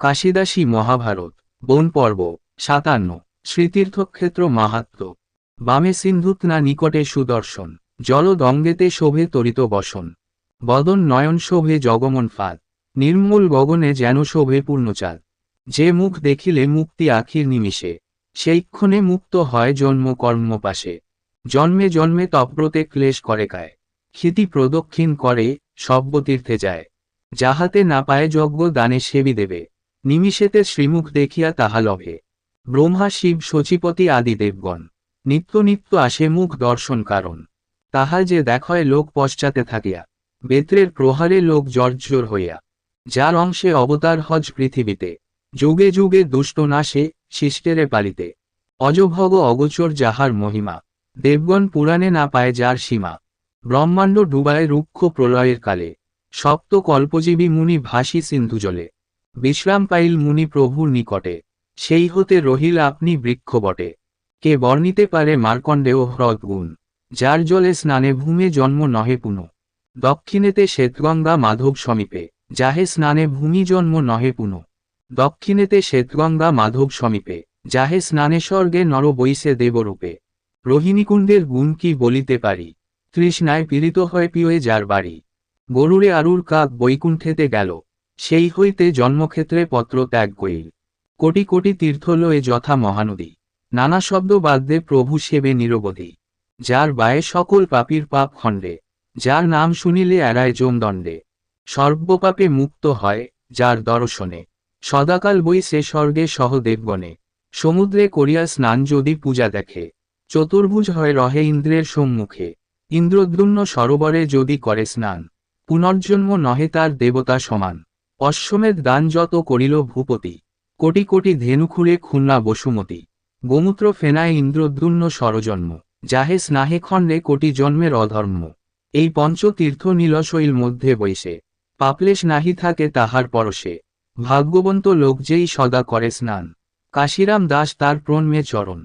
কাশিদাসী মহাভারত, বন পর্ব, সাতান্ন, শ্রীতীর্থক্ষেত্র মাহাত্ম। বামে সিন্ধুতনা নিকটে সুদর্শন জল দঙ্গেতে শোভে তরিত বসন। বদন নয়ন শোভে জগমন ফাদ, নির্মূল গগনে যেন শোভে পূর্ণচাঁদ। যে মুখ দেখিলে মুক্তি আখির নিমিষে সেইক্ষণে মুক্ত হয় জন্ম কর্মপাশে জন্মে জন্মে তপ্রতে ক্লেশ করে কায় ক্ষিতি প্রদক্ষিণ করে সব্যতীর্থে যায়। যাহাতে না পায় যজ্ঞ দানে সেবি দেবে। নিমিষেতে শ্রীমুখ দেখিয়া তাহা লভে। ব্রহ্মা, শিব, শচীপতি আদি দেবগণ, নিত্য নিত্য আসে মুখ দর্শন কারণ। তাহা যে দেখয় লোক পশ্চাতে থাকিয়া, বেত্রের প্রহারে লোক জর্জর হইয়া, যার অংশে অবতার হজ পৃথিবীতে, যুগে যুগে দুষ্ট নাশে, শিষ্টেরে পালিতে। অজভগ অগোচর যাহার মহিমা, দেবগণ পুরাণে না পায় যার সীমা। ব্রহ্মাণ্ড ডুবায় রুক্ষ প্রলয়ের কালে, সপ্ত কল্পজীবী মুনি ভাসি সিন্ধু জলে। বিশ্রাম পাইল মুনি প্রভুর নিকটে। সেই হতে রহিল আপনি বৃক্ষ বটে। কে বর্ণিতে পারে মার্কণ্ডেয় হ্রদগুণ। যার জলে স্নানে ভূমে জন্ম নহে পুনঃ। দক্ষিণেতে শ্বেতগঙ্গা মাধব সমীপে। যাহে স্নানে ভূমি জন্ম নহে পুনঃ। দক্ষিণেতে শ্বেতগঙ্গা মাধব সমীপে। যাহে স্নানে স্বর্গে নর বৈশে দেবরূপে। রোহিণীকুণ্ডের গুণ কি বলিতে পারি? তৃষ্ণায় পীড়িত হয় পিয়ে যার বাড়ি। গরুরে আরুর কাক বৈকুণ্ঠেতে গেল। সেই হইতে জন্মক্ষেত্রে পত্র ত্যাগ করিল। কোটি কোটি তীর্থ লয়ে যথা মহানদী। নানা শব্দ বাদ্যে প্রভু সেবে নিরবধি। যার বায়ে সকল পাপীর পাপ খণ্ডে, যার নাম শুনিলে এড়ায় জমদণ্ডে সর্বপাপে মুক্ত হয় যার দর্শনে। সদাকাল বই সে স্বর্গে সহ দেবগণে। সমুদ্রে করিয়া স্নান যদি পূজা দেখে। চতুর্ভুজ হয় রহে ইন্দ্রের সম্মুখে। ইন্দ্রদ্যুম্ন সরোবরে যদি করে স্নান। পুনর্জন্ম নহে তার দেবতা সমান। অশ্বমেধ দান যত করিল ভূপতি, কোটি কোটি ধেনু খুঁড়ে খুলনা বসুমতী, গোমূত্র ফেনায় ইন্দ্রদ্যুম্ন সরজন্ম, যাহে স্নাহে খণ্ডে কোটি জন্মের অধর্ম। এই পঞ্চতীর্থ নীলশৈল মধ্যে বৈশে পাপলেশ নাহি থাকে তাহার পরশে। ভাগ্যবন্ত লোক যেই সদা করে স্নান, কাশিরাম দাস তার প্রণমে চরণ।